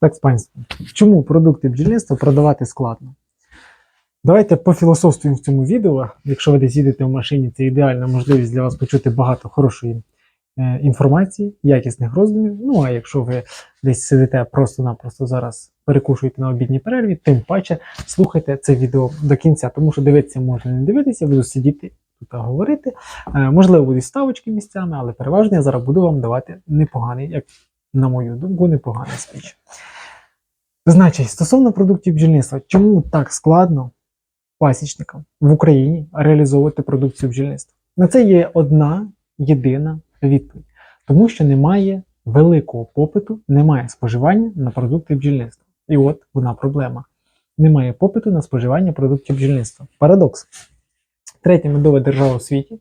Так, з панством. Чому продукти бджільництва продавати складно? Давайте пофілософствуємо в цьому відео. Якщо ви десь їдете в машині, це ідеальна можливість для вас почути багато хорошої е, інформації, якісних роздумів. Ну а якщо ви десь сидите просто-напросто зараз перекушуєте на обідній перерві, тим паче слухайте це відео до кінця, тому що дивитися можна не дивитися, буду сидіти тут говорити. Е, можливо, будуть ставочки місцями, але переважно я зараз буду вам давати непоганий, як на мою думку, непоганий спіч. Значить, стосовно продуктів бджільництва, чому так складно пасічникам в Україні реалізовувати продукцію бджільництва? На це є одна єдина відповідь, тому що немає великого попиту, немає споживання на продукти бджільництва. І от вона проблема. Немає попиту на споживання продуктів бджільництва. Парадокс. Третя медова держава у світі,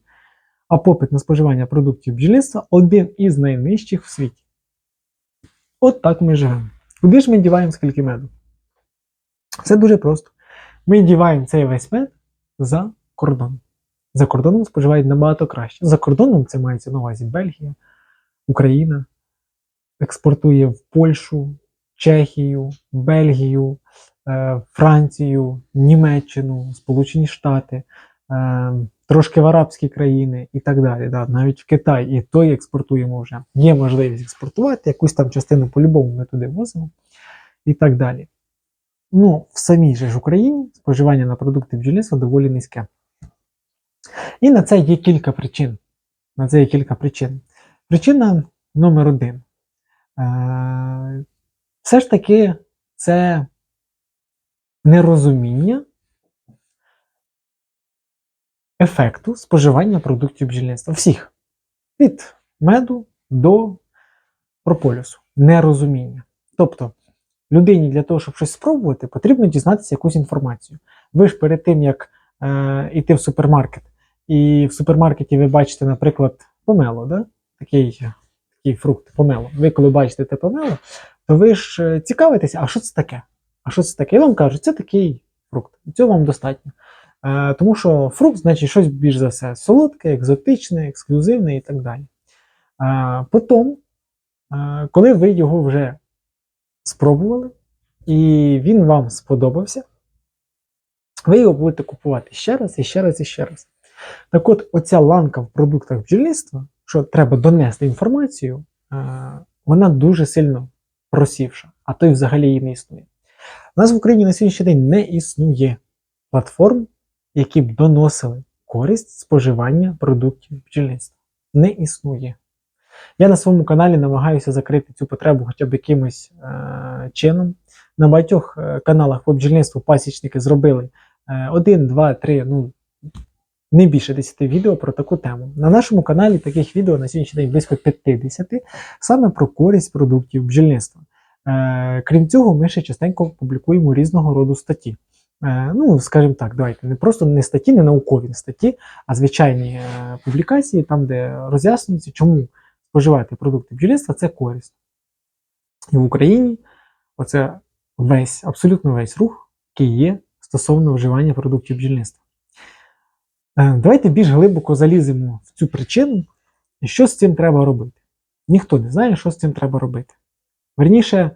а попит на споживання продуктів бджільництва один із найнижчих в світі. От так ми живемо. Куди ж ми діваємо скільки меду? Все дуже просто. Ми діваємо цей весь мед за кордон. За кордоном споживають набагато краще. За кордоном це мається на увазі Бельгія, Україна, експортує в Польщу, Чехію, Бельгію, е, Францію, Німеччину, Сполучені Штати, е, трошки в арабські країни і так далі. Да, навіть в Китай і той експортуємо вже. Є можливість експортувати, якусь там частину по-любому ми туди возимо і так далі. Ну, в самій же ж Україні споживання на продукти бджільництва доволі низьке. І на це є кілька причин. На це є кілька причин. Причина номер один. Е, все ж таки, це нерозуміння ефекту споживання продуктів бджільництва. Всіх. Від меду до прополісу. Нерозуміння. Тобто, людині для того, щоб щось спробувати, потрібно дізнатися якусь інформацію. Ви ж перед тим, як е, йти в супермаркет, і в супермаркеті ви бачите, наприклад, помело, да? такий, такий фрукт, помело. Ви коли бачите те помело, то ви ж е, цікавитеся, а що це таке? А що це таке? І вам кажуть, це такий фрукт. Цього вам достатньо. Е, тому що фрукт, значить, щось більш за все солодке, екзотичне, ексклюзивне і так далі. Е, потім, е, коли ви його вже спробували, і він вам сподобався, ви його будете купувати ще раз, і ще раз, і ще раз. Так от, оця ланка в продуктах бджільництва, що треба донести інформацію, вона дуже сильно просівша, а то й взагалі її не існує. У нас в Україні на сьогоднішній день не існує платформ, які б доносили користь споживання продуктів бджільництва. Не існує. Я на своєму каналі намагаюся закрити цю потребу хоча б якимось е, чином. На багатьох е, каналах по бджільництву пасічники зробили е, один, два, три, ну не більше 10 відео про таку тему. На нашому каналі таких відео на сьогоднішній день близько 50, саме про користь продуктів бджільництва. Е, крім цього, ми ще частенько публікуємо різного роду статті. Е, ну, скажімо так, давайте не просто не статті, не наукові статті, а звичайні е, публікації, там, де роз'яснюється, чому споживати продукти бджільництва це корисно. І в Україні оце весь, абсолютно весь рух, який є стосовно вживання продуктів бджільництва. Е, Давайте більш глибоко заліземо в цю причину, і що з цим треба робити. Ніхто не знає, що з цим треба робити. Верніше,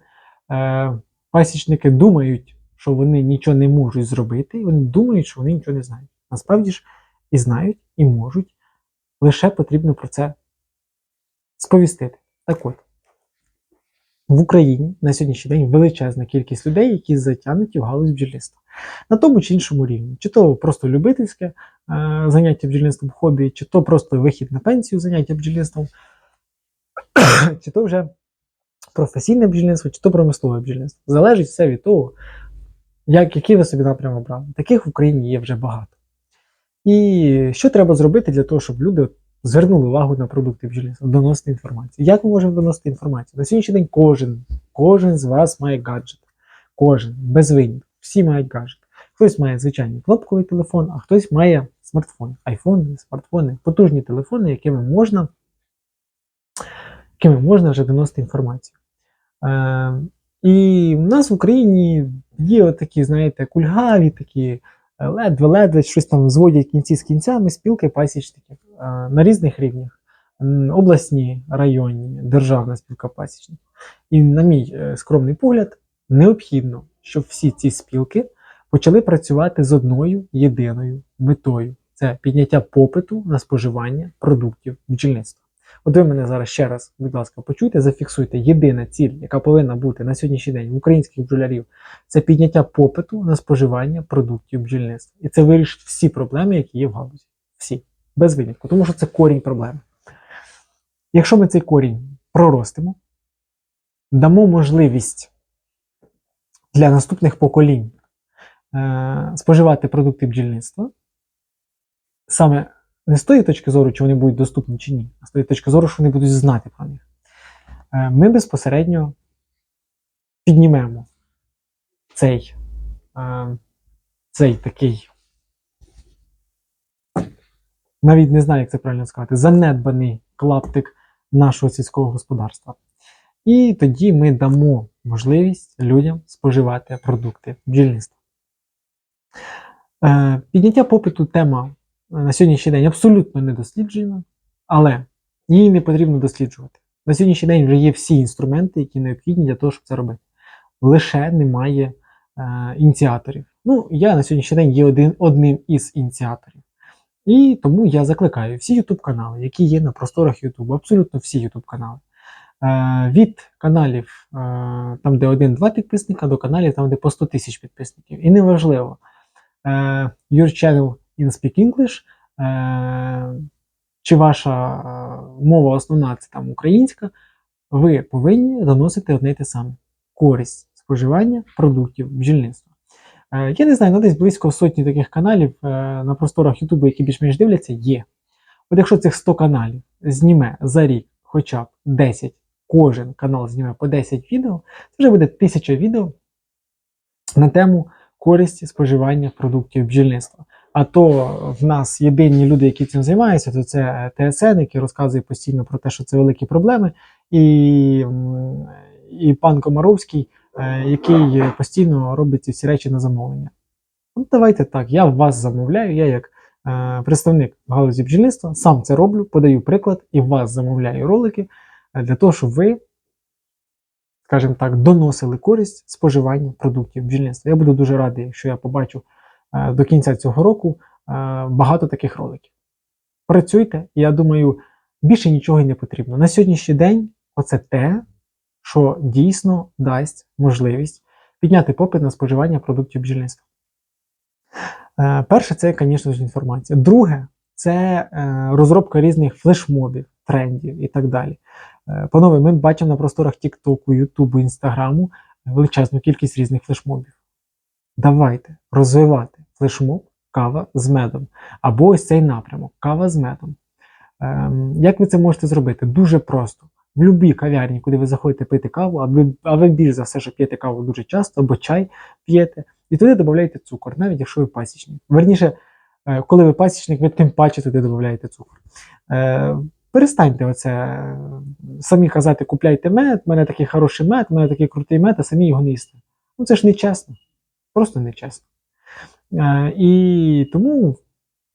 пасічники думають, що вони нічого не можуть зробити, і вони думають, що вони нічого не знають. Насправді ж і знають, і можуть, лише потрібно про це сповістити. Так от, в Україні на сьогоднішній день величезна кількість людей, які затягнуті в галузь бджільництва. На тому чи іншому рівні. Чи то просто любительське е, заняття бджільництвом хобі, чи то просто вихід на пенсію заняття бджільництвом, чи то вже професійне бджільництво, чи то промислове бджільництво. Залежить все від того, як, який ви собі напрям обрали. Таких в Україні є вже багато. І що треба зробити для того, щоб люди звернули увагу на продукти бджільництва, доносити інформацію. Як ми можемо доносити інформацію? На сьогоднішній день кожен, кожен з вас має гаджет. Кожен, без винятку. Всі мають гаджет. Хтось має звичайний кнопковий телефон, а хтось має смартфон, айфони, смартфони, потужні телефони, якими можна, якими можна вже доносити інформацію. Е, і в нас в Україні є такі, знаєте, кульгаві, такі е, ледве-ледве щось там зводять кінці з кінцями, спілки пасічників е, на різних рівнях. Обласні, районні, державна спілка пасічників. І, на мій е, скромний погляд, необхідно, щоб всі ці спілки почали працювати з одною єдиною метою це підняття попиту на споживання продуктів бджільництва. От ви мене зараз ще раз, будь ласка, почуйте, зафіксуйте. Єдина ціль, яка повинна бути на сьогоднішній день в українських бджолярів, це підняття попиту на споживання продуктів бджільництва. І це вирішить всі проблеми, які є в галузі. Всі, без винятку, тому що це корінь проблеми. Якщо ми цей корінь проростимо, дамо можливість для наступних поколінь е, споживати продукти бджільництва, саме не з тої точки зору, чи вони будуть доступні чи ні, а з тої точки зору, що вони будуть знати про них, е, ми безпосередньо піднімемо цей, е, цей такий, навіть не знаю, як це правильно сказати, занедбаний клаптик нашого сільського господарства. І тоді ми дамо можливість людям споживати продукти бджільництва. Е, Підняття попиту тема на сьогоднішній день абсолютно не досліджена, але її не потрібно досліджувати. На сьогоднішній день вже є всі інструменти, які необхідні для того, щоб це робити. Лише немає е, ініціаторів. Ну, я на сьогоднішній день є один, одним із ініціаторів. І тому я закликаю всі YouTube канали, які є на просторах YouTube, абсолютно всі YouTube канали. Е, від каналів, е, там, де один-два підписника, до каналів, там, де по 100 тисяч підписників. І неважливо, е, your channel in Speak English, е, чи ваша е, мова основна це там українська, ви повинні доносити одне й те саме: користь споживання продуктів бджільництва. Е, Я не знаю, ну десь близько сотні таких каналів на просторах Ютубу, які більш-менш дивляться, є. От якщо цих 100 каналів зніме за рік хоча б 10, кожен канал зніме по 10 відео, це вже буде 1000 відео на тему користі споживання продуктів бджільництва. А то в нас єдині люди, які цим займаються, то це ТСН, який розказує постійно про те, що це великі проблеми, і, і пан Комаровський, е, який постійно робить ці всі речі на замовлення. От давайте так, я вас замовляю, я як е, представник галузі бджільництва сам це роблю, подаю приклад і вас замовляю ролики е, для того, щоб ви, скажімо так, доносили користь споживання продуктів бджільництва. Я буду дуже радий, якщо я побачу е, до кінця цього року е, багато таких роликів. Працюйте, я думаю, більше нічого й не потрібно. На сьогоднішній день оце те, що дійсно дасть можливість підняти попит на споживання продуктів бджільництва. Е, Перше, це, звісно ж, інформація. Друге, це е, розробка різних флешмобів, трендів і так далі. Е, Панове, ми бачимо на просторах Тіктоку, Ютубу, Інстаграму величезну кількість різних флешмобів. Давайте розвивати флешмоб кава з медом. Або ось цей напрямок кава з медом. Ем, Як ви це можете зробити? Дуже просто. В будь-якій кав'ярні, куди ви заходите пити каву, а ви, а ви більш за все, що п'єте каву дуже часто, або чай п'єте, і туди додаєте цукор, навіть якщо ви пасічник. Верніше, е, коли ви пасічник, ви тим паче туди додаєте цукор. Е, Перестаньте оце е, самі казати, купляйте мед, в мене такий хороший мед, в мене такий крутий мед, а самі його не їсти. Ну це ж не чесно. Просто не чесно. Е, І тому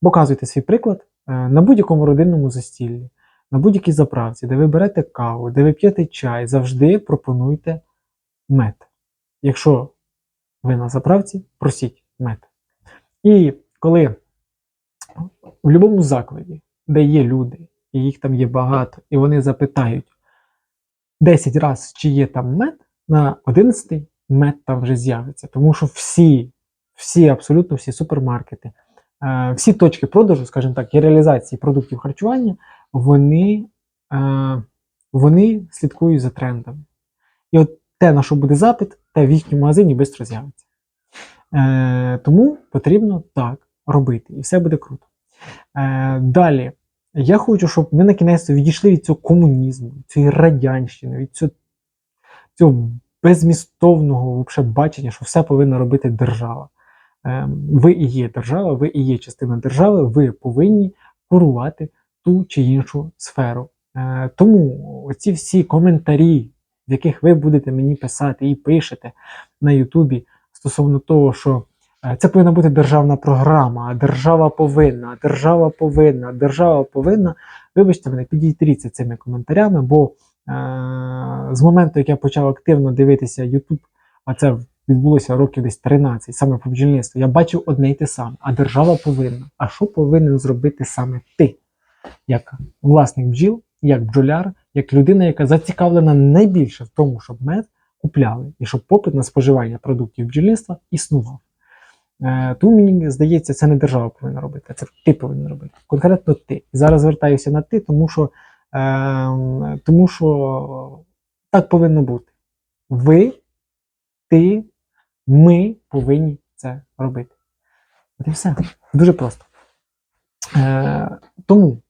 показуйте свій приклад е, на будь-якому родинному застіллі, на будь-якій заправці, де ви берете каву, де ви п'єте чай, завжди пропонуйте мед. Якщо ви на заправці, просіть мед. І коли в будь-якому закладі, де є люди, і їх там є багато, і вони запитають 10 разів, чи є там мед, на 11 мед там вже з'явиться. Тому що всі, всі, абсолютно всі супермаркети, е, всі точки продажу, скажімо так, і реалізації продуктів харчування, вони, е, вони слідкують за трендами. І от те, на що буде запит, те в їхньому магазині швидко з'явиться. Е, тому потрібно так робити, і все буде круто. Далі, я хочу, щоб ми на кінець відійшли від цього комунізму, цієї радянщини, від цього, цього безмістовного бачення, що все повинна робити держава. Е, ви і є держава, ви і є частина держави, ви повинні курувати ту чи іншу сферу. Е, тому оці всі коментарі, в яких ви будете мені писати і пишете на Ютубі стосовно того, що е, це повинна бути державна програма, держава повинна, держава повинна, держава повинна. Вибачте мене, підійтріться цими коментарями, бо з моменту, як я почав активно дивитися YouTube, а це відбулося років десь 13, саме по бджільництву, я бачив одне й те саме. А держава повинна. А що повинен зробити саме ти, як власник бджіл, як бджоляр, як людина, яка зацікавлена найбільше в тому, щоб мед купляли і щоб попит на споживання продуктів бджільництва існував. Е, Тому мені здається, це не держава повинна робити, це ти повинен робити. Конкретно ти. І зараз звертаюся на ти, тому що, е, тому що так повинно бути. Ви, ти, ми повинні це робити. От і все. Дуже просто. Е, Тому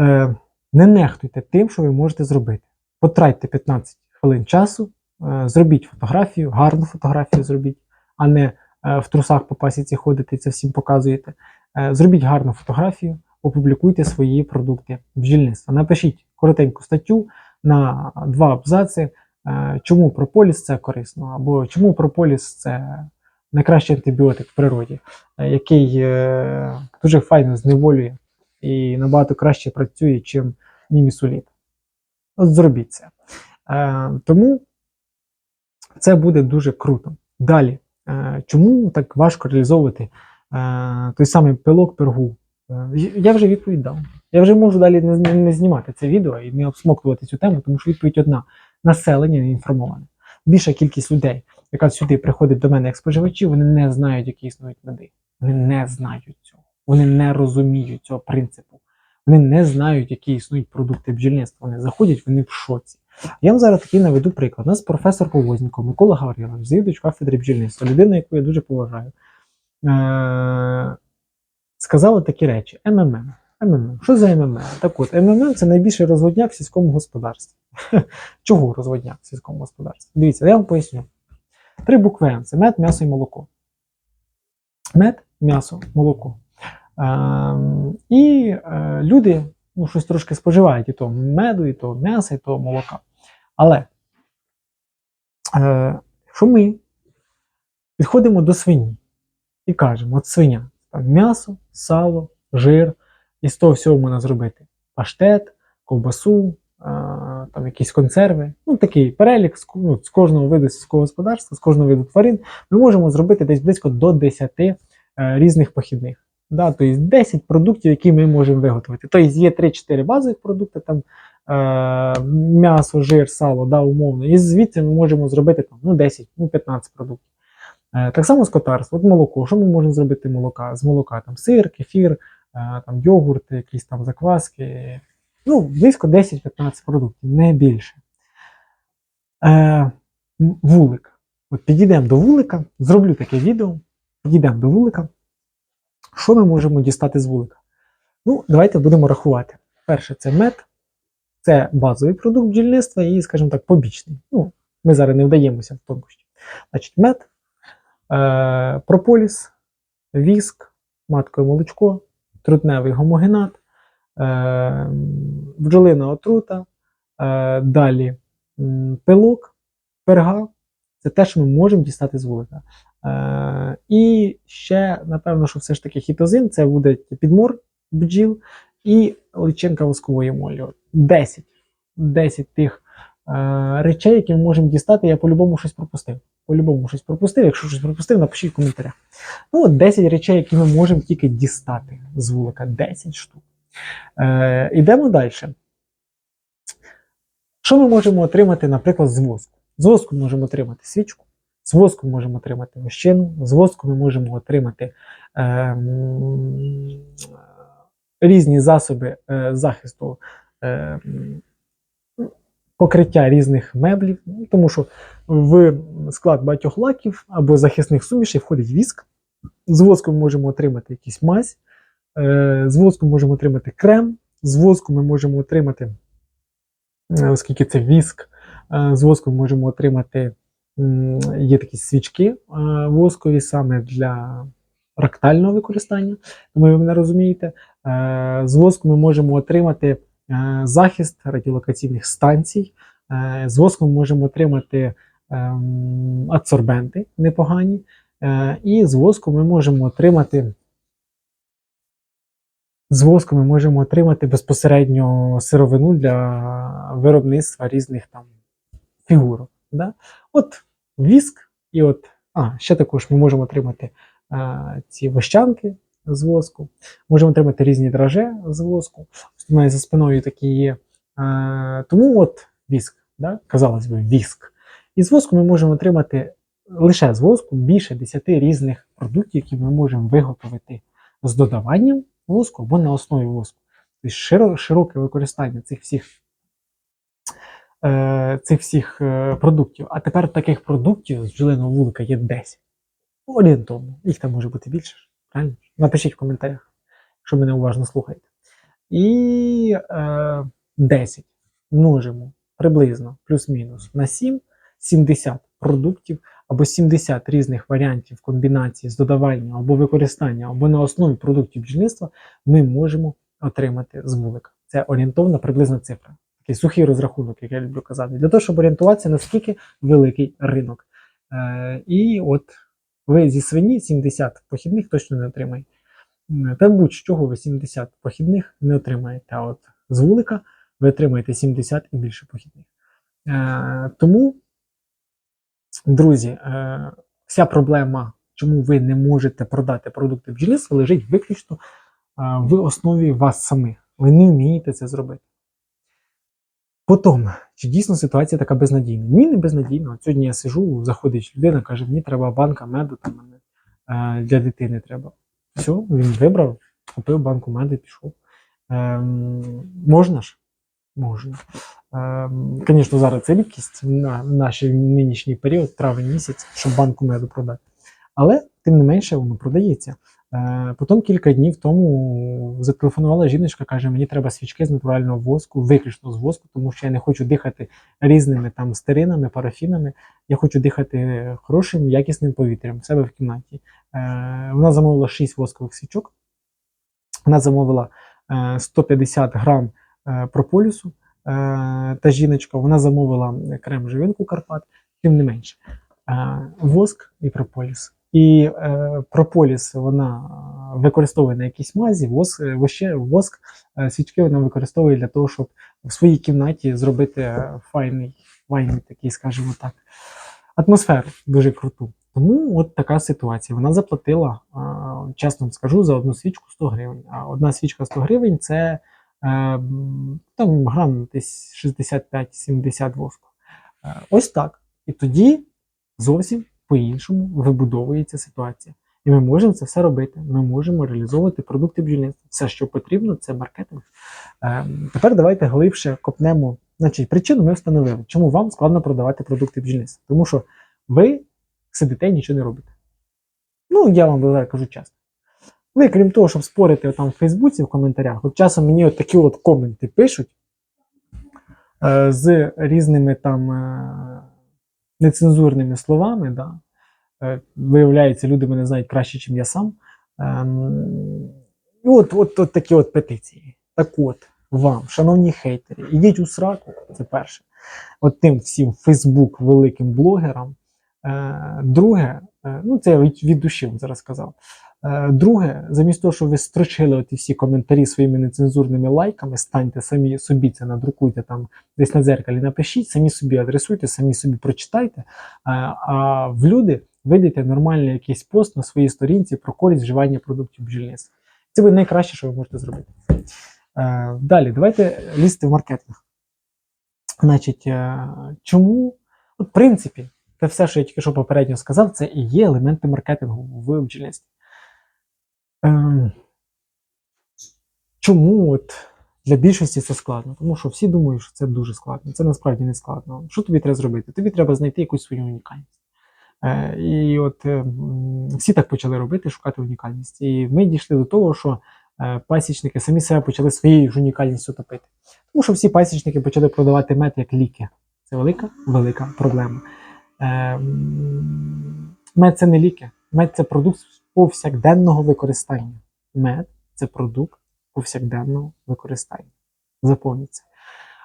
е, не нехтуйте тим, що ви можете зробити. Потратьте 15 хвилин часу, е, зробіть фотографію, гарну фотографію зробіть, а не е, в трусах по пасіці ходите і це всім показуєте. Е, Зробіть гарну фотографію, опублікуйте свої продукти бджільництва. Напишіть коротеньку статтю на два абзаци, чому прополіс це корисно, або чому прополіс це найкращий антибіотик в природі, е, який е, дуже файно зневолює і набагато краще працює, чим німісуліт. От зробіть це. Е, тому це буде дуже круто. Далі, е, чому так важко реалізовувати е, той самий пилок пергу? Е, я вже відповідь дав. Я вже можу далі не знімати це відео і не обсмоктувати цю тему, тому що відповідь одна: населення не інформоване. Більша кількість людей, яка сюди приходить до мене як споживачі, вони не знають, які існують меди. Вони не знають цього. Вони не розуміють цього принципу. Вони не знають, які існують продукти бджільництва. Вони заходять, вони в шоці. Я вам зараз такий наведу приклад. У нас професор Повозніков Микола Гаврилович, завідувач кафедри бджільництва, людина, яку я дуже поважаю, е- сказала такі речі: МММ. МММ. Що за МММ? Так от, МММ це найбільший розводняк в сільському господарстві. Чого розводняк в сільському господарстві? Дивіться, я вам поясню. Три букви М це мед, м'ясо і молоко. Мед, м'ясо, молоко. Ем, і е, люди ну, щось трошки споживають і то меду, і то м'яса, і то молока. Але е, якщо ми підходимо до свині і кажемо, от свиня, там м'ясо, сало, жир, і з того всього можна зробити паштет, ковбасу, е, там якісь консерви, ну такий перелік з, ну, з кожного виду сільського господарства, з кожного виду тварин, ми можемо зробити десь близько до 10 е, різних похідних. Да, тобто 10 продуктів, які ми можемо виготовити. Тобто є 3-4 базових продукти, там е, м'ясо, жир, сало, да, умовно. І звідси ми можемо зробити там, ну, 10, ну, 15 продуктів. Е, так само скотарство, от молоко. Що ми можемо зробити молока? з молока? Там сир, кефір, е, там йогурт, якісь там закваски. Ну, близько 10-15 продуктів, не більше. Е, вулик. От підійдемо до вулика, зроблю таке відео. Підійдемо до вулика. Що ми можемо дістати з вулика? Ну, давайте будемо рахувати. Перше, це мед, це базовий продукт бджільництва і, скажімо так, побічний. Ну, ми зараз не вдаємося в тонкощі. Значить, мед, е, прополіс, віск, маткове молочко, трутневий гомогенат, бджолина отрута, е, далі пилок, перга. Це те, що ми можемо дістати з вулика. Е, і ще, напевно, що все ж таки хітозин це буде підмор бджіл і личинка воскової молі. От 10. 10 тих е, речей, які ми можемо дістати, я по-любому щось пропустив. По-любому щось пропустив. Якщо щось пропустив, напишіть в коментарях. Ну, 10 речей, які ми можемо тільки дістати з вулика. 10 штук. Е, ідемо далі. Що ми можемо отримати, наприклад, з воску? З воску можемо отримати свічку. З воску можемо отримати вощину, з воску ми можемо отримати ем, різні засоби е, захисту ем, покриття різних меблів, тому що в склад багатьох лаків або захисних сумішей входить віск. З воску ми можемо отримати якийсь мазь, е, з воску можемо отримати крем, з воску ми можемо отримати, е, оскільки це віск, е, з воску ми можемо отримати Є такі свічки е, воскові саме для рактального використання, тому ви мене розумієте. Е, З воску ми можемо отримати е, захист радіолокаційних станцій. Е, З воску ми можемо отримати адсорбенти непогані. Е, І з воску ми можемо отримати з воску ми можемо отримати безпосередньо сировину для виробництва різних там фігурок. Да? От віск, і от, а, ще також ми можемо отримати а, ці вощанки з воску, можемо отримати різні драже з воску. У мене за спиною такі є. А, тому от віск, да? казалось би, віск. І з воску ми можемо отримати лише з воску більше 10 різних продуктів, які ми можемо виготовити з додаванням воску або на основі воску. Тобто широке використання цих всіх, е, цих всіх е, продуктів. А тепер таких продуктів з бджолиного вулика є 10. Орієнтовно. Їх там може бути більше. Правильно? Напишіть в коментарях, якщо мене уважно слухаєте. І е, 10 множимо приблизно плюс-мінус на 7, 70 продуктів або 70 різних варіантів комбінації з додаванням або використанням, або на основі продуктів бджільництва ми можемо отримати з вулика. Це орієнтовна приблизна цифра. Такий сухий розрахунок, як я люблю казати, для того, щоб орієнтуватися, наскільки великий ринок. Е, і от ви зі свині 70 похідних точно не отримаєте. Та будь-чого ви 70 похідних не отримаєте. А от з вулика ви отримаєте 70 і більше похідних. Е, тому, друзі, е, вся проблема, чому ви не можете продати продукти бджільництва, лежить виключно е, в основі вас самих. Ви не вмієте це зробити. Потім, чи дійсно ситуація така безнадійна? Ні, не безнадійна. От сьогодні я сижу, заходить людина, каже, мені треба банка меду там, е, для дитини треба. Все, він вибрав, купив банку меду і пішов. Ем, можна ж? Можна. Ем, Звісно, зараз це рідкість на наш нинішній період, травень місяць, щоб банку меду продати. Але тим не менше воно продається. Е, Потім кілька днів тому зателефонувала жіночка, каже, мені треба свічки з натурального воску, виключно з воску, тому що я не хочу дихати різними там стеринами, парафінами. Я хочу дихати хорошим, якісним повітрям в себе в кімнаті. Е, Вона замовила 6 воскових свічок. Вона замовила е, 150 грам е, прополісу. Е, Та жіночка вона замовила крем живинку Карпат, тим не менше. Е, Воск і прополіс. І е, прополіс вона використовує на якійсь мазі, воск, воск свічки вона використовує для того, щоб в своїй кімнаті зробити файний, файний такий, скажімо так, атмосферу дуже круту. Тому от така ситуація. Вона заплатила, чесно вам скажу, за одну свічку 100 гривень. А одна свічка 100 гривень це там грам десь 65-70 воску. Е, ось так. І тоді зовсім по-іншому вибудовується ситуація. І ми можемо це все робити. Ми можемо реалізовувати продукти бджільництва. Все, що потрібно, це маркетинг. Е, тепер давайте глибше копнемо. Значить, причину ми встановили, чому вам складно продавати продукти бджільництва. Тому що ви сидите і нічого не робите. Ну, я вам кажу чесно. Ви, крім того, щоб спорити там в Фейсбуці в коментарях, от часом мені от такі от коменти пишуть е, з різними там е, нецензурними словами. Да? Е, виявляється, люди мене знають краще, ніж я сам. Ем, і от, от, от такі от петиції. Так от, вам, шановні хейтери, ідіть у сраку, це перше. От тим всім Фейсбук великим блогерам. Е, друге, е, ну це від, від душі вам зараз сказав. Е, друге, замість того, щоб ви строчили оті всі коментарі своїми нецензурними лайками, станьте самі собі це надрукуйте там десь на дзеркалі, напишіть, самі собі адресуйте, самі собі прочитайте. А, а в люди видайте нормальний якийсь пост на своїй сторінці про користь вживання продуктів бджільництва. Це буде найкраще, що ви можете зробити. Е, далі, давайте лізти в маркетинг. Значить, е, чому, в принципі, те все, що я тільки що попередньо сказав, це і є елементи маркетингу в бджільництві. Ем, чому от для більшості це складно? Тому що всі думають, що це дуже складно. Це насправді не складно. Що тобі треба зробити? Тобі треба знайти якусь свою унікальність. Е, і от е, всі так почали робити, шукати унікальність. І ми дійшли до того, що е, пасічники самі себе почали своєю ж унікальністю топити. Тому що всі пасічники почали продавати мед як ліки. Це велика, велика проблема. Е, мед це не ліки, мед це продукт повсякденного використання. Мед це продукт повсякденного використання. Запомніть це.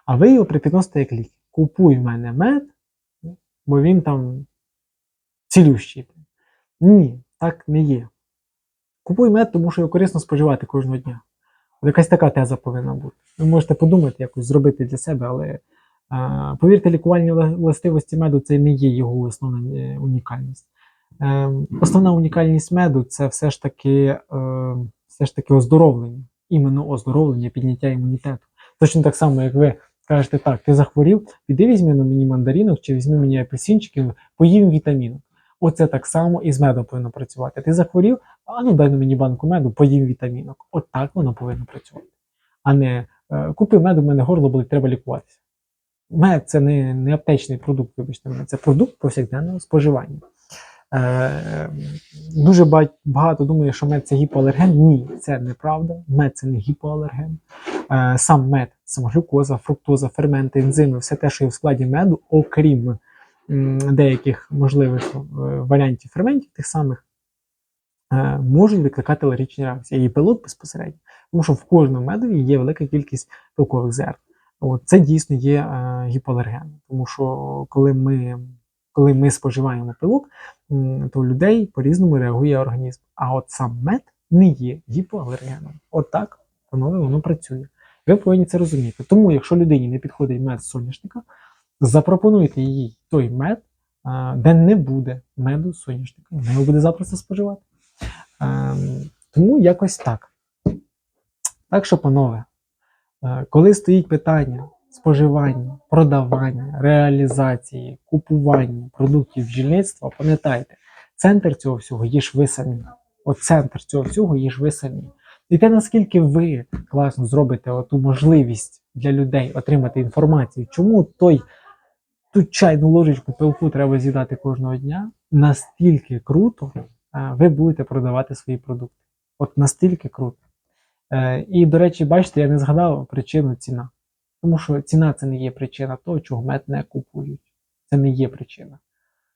А ви його припідносите як ліки. Купуй в мене мед, бо він там цілющий. Ні, так не є. Купуй мед, тому що його корисно споживати кожного дня. Якась така теза повинна бути. Ви можете подумати, якось зробити для себе, але повірте, лікувальні властивості меду це не є його основна е, унікальність. Е, основна унікальність меду це все ж таки, е, все ж таки оздоровлення, іменно оздоровлення, підняття імунітету. Точно так само, як ви кажете, так, ти захворів, піди візьми на мені мандаринок чи візьми мені апельсинчиків, поїм вітамінок. Оце так само і з медом повинно працювати. Ти захворів, а ну дай на мені банку меду, поїм вітамінок. От так воно повинно працювати. А не е, купи меду, в мене горло болить, треба лікуватися. Мед це не, не аптечний продукт, вибачте мене, це продукт повсякденного споживання. Е, дуже багато думає, що мед це гіпоалерген. Ні, це неправда. Мед це не гіпоалерген. Е, сам мед, сама глюкоза, фруктоза, ферменти, ензими, все те, що є в складі меду, окрім деяких можливих е, варіантів ферментів, тих самих, можуть викликати алергічні реакції. І пилот безпосередньо. Тому що в кожному медові є велика кількість білкових зерн. От, це дійсно є гіпоалергеном. Тому що коли ми, коли ми споживаємо пилок, то у людей по-різному реагує організм. А от сам мед не є гіпоалергеном. От панове, воно працює. Ви повинні це розуміти. Тому, якщо людині не підходить мед з соняшника, запропонуйте їй той мед, де не буде меду з соняшника. Вона його буде запросто споживати. Тому якось так. Так що, панове, коли стоїть питання споживання, продавання, реалізації, купування продуктів бджільництва, пам'ятайте, центр цього всього є ж ви самі. От центр цього всього є ж ви самі. І те, наскільки ви класно зробите оту можливість для людей отримати інформацію, чому той ту чайну ложечку пилку треба з'їдати кожного дня, настільки круто ви будете продавати свої продукти. От настільки круто. Е, і, до речі, бачите, я не згадав причину ціна. Тому що ціна це не є причина того, чого мед не купують. Це не є причина.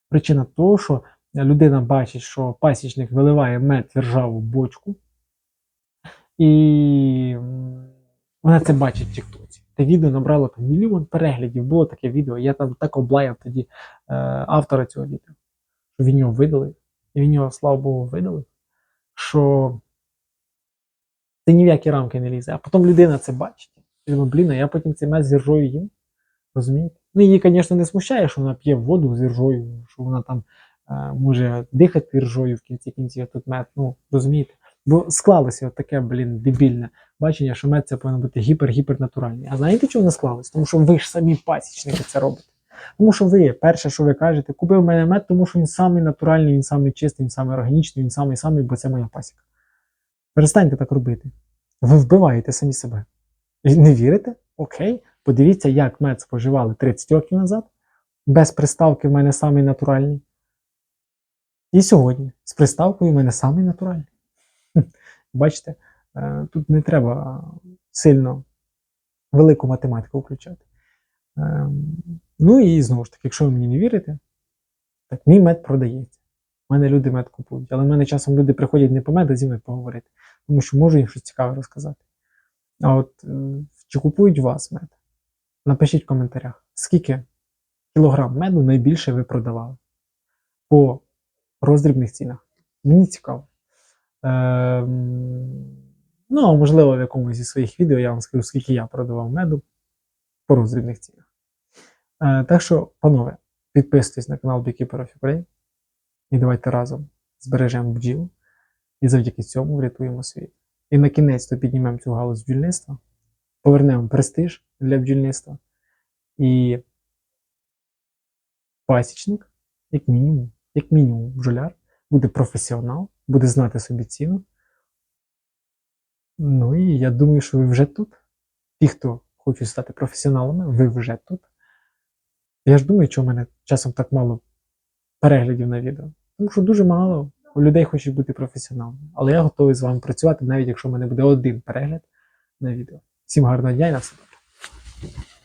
Причина того, що людина бачить, що пасічник виливає мед в ржаву бочку, і вона це бачить в Тіктоці. Те відео набрало там мільйон переглядів. Було таке відео. Я там так облаяв тоді е, автора цього відео, що він його видалив. І він його, слава Богу, видалив, що це ні в які рамки не лізе. А потім людина це бачить. І думає, блін, а я потім цей мед з іржою їм. Розумієте? Ну, її, звісно, не смущає, що вона п'є воду з іржою, що вона там е, може дихати іржою в кінці кінців, а тут мед. Ну, розумієте? Бо склалося от таке, блін, дебільне бачення, що мед це повинен бути гіпер-гіпернатуральний. А знаєте, чому не склалось? Тому що ви ж самі пасічники це робите. Тому що ви, перше, що ви кажете, купив мене мед, тому що він самий натуральний, він самий чистий, він самий органічний, він самий самий, бо це моя пасіка. Перестаньте так робити. Ви вбиваєте самі себе. Не вірите? Окей. Подивіться, як мед споживали 30 років назад. Без приставки в мене самий натуральний. І сьогодні з приставкою в мене самий натуральний. Бачите, е, тут не треба сильно велику математику включати. Ем, Ну і знову ж таки, якщо ви мені не вірите, так мій мед продається. У мене люди мед купують, але в мене часом люди приходять не по мед, а зі мною поговорити, тому що можу їм щось цікаве розказати. А от е, чи купують у вас мед? Напишіть в коментарях, скільки кілограм меду найбільше ви продавали по роздрібних цінах. Мені цікаво. Ем, ну, а можливо, в якомусь зі своїх відео я вам скажу, скільки я продавав меду по роздрібних цінах. Е, так що, панове, підписуйтесь на канал Beekeeper of Ukraine і давайте разом збережемо бджіл і завдяки цьому врятуємо світ. І на кінець то піднімемо цю галузь бджільництва, повернемо престиж для бджільництва і пасічник, як мінімум, як мінімум, бджоляр, буде професіонал, буде знати собі ціну. Ну і я думаю, що ви вже тут. Ті, хто хочуть стати професіоналами, ви вже тут. Я ж думаю, чому в мене часом так мало переглядів на відео. Тому що дуже мало у людей хочуть бути професіоналами. Але я готовий з вами працювати, навіть якщо в мене буде один перегляд на відео. Всім гарного дня і на все добре.